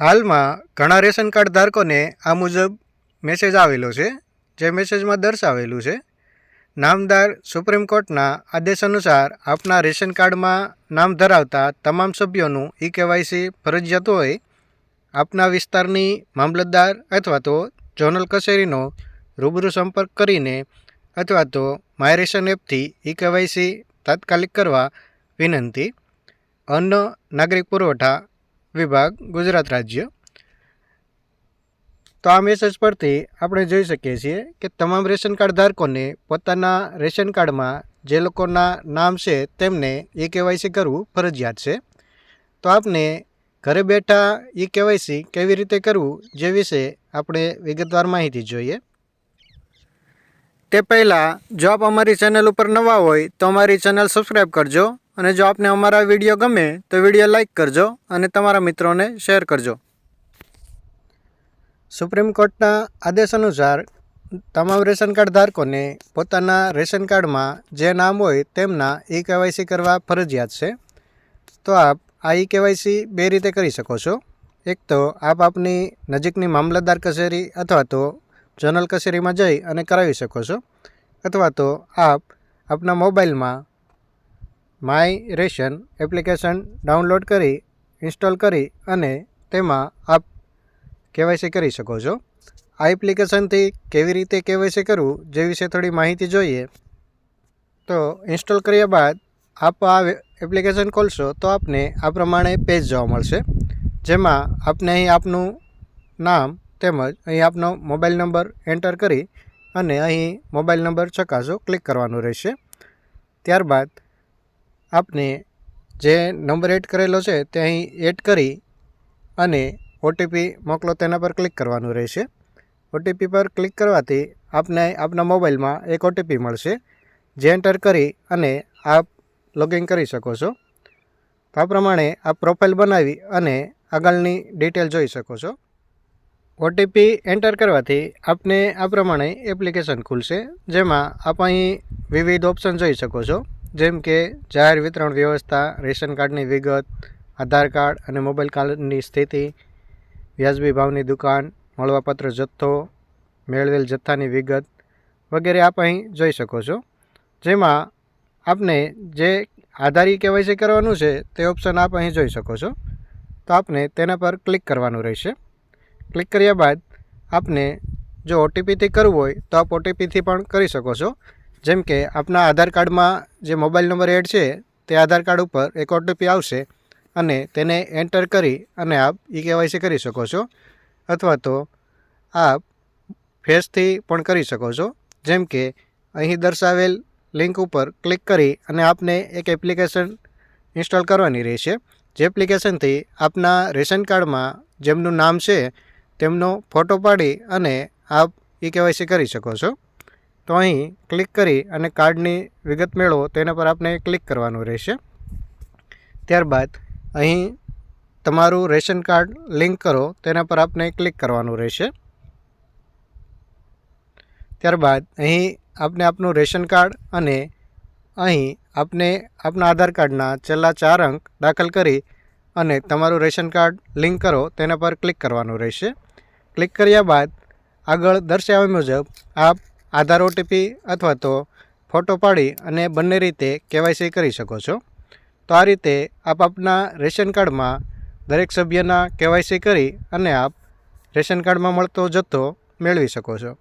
હાલમાં ઘણા ration card ધારકોને આ મુજબ મેસેજ આવેલો છે, જે મેસેજમાં દર્શાવેલું છે. નામદાર સુપ્રીમ કોર્ટના આદેશ અનુસાર આપના રેશન કાર્ડમાં નામ ધરાવતા તમામ સભ્યોનું ઈ કેવાયસી ફરજિયાત હોય, આપના વિસ્તારની મામલતદાર અથવા તો ઝોનલ કચેરીનો રૂબરૂ સંપર્ક કરીને અથવા તો માય રેશન એપથી ઈ કેવાયસી તાત્કાલિક કરવા વિનંતી. અન્ન, નાગરિક પુરવઠા વિભાગ, ગુજરાત રાજ્ય. તો આ મેસેજ પરથી આપણે જોઈ શકીએ છીએ કે તમામ રેશન કાર્ડ ધારકોને પોતાના રેશન કાર્ડમાં જે લોકોના નામ છે તેમને એ કેવાયસી કરવું ફરજિયાત છે. તો આપને ઘરે બેઠા ઈ કેવાયસી કેવી રીતે કરવું જે વિશે આપણે વિગતવાર માહિતી જોઈએ. તે પહેલાં જો આપ અમારી ચેનલ ઉપર નવા હોય તો અમારી ચેનલ સબસ્ક્રાઈબ કરજો. અને જો આપને અમારા વીડિયો ગમે તો વીડિયો લાઇક કરજો અને તમારા મિત્રોને શેર કરજો. સુપ્રીમ કોર્ટના આદેશ અનુસાર તમામ રેશન કાર્ડ ધારકોને પોતાના રેશન કાર્ડમાં જે નામ હોય તેમના ઈ કેવાયસી કરવા ફરજિયાત છે. તો આપ આ ઈ કેવાયસી બે રીતે કરી શકો છો. એક તો આપ આપની નજીકની મામલતદાર કચેરી અથવા તો જનરલ કચેરીમાં જઈ અને કરાવી શકો છો. અથવા તો આપ આપના મોબાઈલમાં માય રેશન એપ્લિકેશન ડાઉનલોડ કરી, ઇન્સ્ટોલ કરી અને તેમાં આપ કેવાયસી કરી શકો છો. આ એપ્લિકેશનથી કેવી રીતે કેવાયસી કરવું જે વિશે થોડી માહિતી જોઈએ. તો ઇન્સ્ટોલ કર્યા બાદ આપ આ એપ્લિકેશન ખોલશો તો આપને આ પ્રમાણે પેજ જોવા મળશે, જેમાં આપને અહીં આપનું નામ તેમજ અહીં આપનો મોબાઈલ નંબર એન્ટર કરી અને અહીં મોબાઈલ નંબર ચકાસો, ક્લિક કરવાનું રહેશે. ત્યારબાદ આપને જે નંબર એડ કરેલો છે તે અહીં એડ કરી અને ઓટીપી મોકલો તેના પર ક્લિક કરવાનું રહેશે. ઓટીપી પર ક્લિક કરવાથી આપને આપના મોબાઈલમાં એક ઓટીપી મળશે. જે એન્ટર કરી અને આપ લોગિન કરી શકો છો. તો આ પ્રમાણે આપ પ્રોફાઇલ બનાવી અને આગળની ડિટેલ જોઈ શકો છો. ઓટીપી એન્ટર કરવાથી આપને આ પ્રમાણે એપ્લિકેશન ખુલશે, જેમાં આપ અહીં વિવિધ ઓપ્શન જોઈ શકો છો. જેમ કે જાહેર વિતરણ વ્યવસ્થા, રેશન કાર્ડની વિગત, આધાર કાર્ડ અને મોબાઈલ કાર્ડની સ્થિતિ, વ્યાજબી ભાવની દુકાન, મળવાપત્ર જથ્થો, મેળવેલ જથ્થાની વિગત વગેરે આપ અહીં જોઈ શકો છો. જેમાં આપને જે આધારી કેવાયસી કરવાનું છે તે ઓપ્શન આપ અહીં જોઈ શકો છો. તો આપને તેના પર ક્લિક કરવાનું રહેશે. ક્લિક કર્યા બાદ આપને જો ઓટીપીથી કરવું હોય તો આપ ઓટીપીથી પણ કરી શકો છો. જેમ કે આપના આધાર કાર્ડમાં જે મોબાઈલ નંબર એડ છે, તે આધાર કાર્ડ ઉપર એક ઓટીપી આવશે અને તેને એન્ટર કરી અને આપ ઈ કેવાયસી કરી શકો છો અથવા તો આપ ફેસથી પણ કરી શકો છો. જેમ કે અહીં દર્શાવેલ લિંક ઉપર ક્લિક કરી અને આપને એક એપ્લિકેશન ઇન્સ્ટોલ કરવાની રહેશે. જે એપ્લિકેશનથી આપના રેશન કાર્ડમાં જેમનું નામ છે, તેમનો ફોટો પાડી અને આપ ઈ કેવાયસી કરી શકો છો. તો અહીં ક્લિક કરી અને કાર્ડની વિગત મેળવો તેના પર આપણે ક્લિક કરવાનું રહેશે. ત્યારબાદ અહીં તમારું રેશન કાર્ડ લિંક કરો તેના પર આપને ક્લિક કરવાનું રહેશે. ત્યારબાદ અહીં આપને આપનું રેશન કાર્ડ અને અહીં આપને આપના આધાર કાર્ડના છેલ્લા ચાર અંક દાખલ કરી અને તમારું રેશન કાર્ડ લિંક કરો તેના પર ક્લિક કરવાનું રહેશે. ક્લિક કર્યા બાદ આગળ દર્શાવ્યા મુજબ આપ આધાર ઓટીપી અથવા તો ફોટો પાડી અને બંને રીતે કેવાયસી કરી શકો છો. તો આ રીતે આપ આપના રેશન કાર્ડમાં દરેક સભ્યના કેવાયસી કરી અને આપ રેશન કાર્ડમાં મળતો જથ્થો મેળવી શકો છો.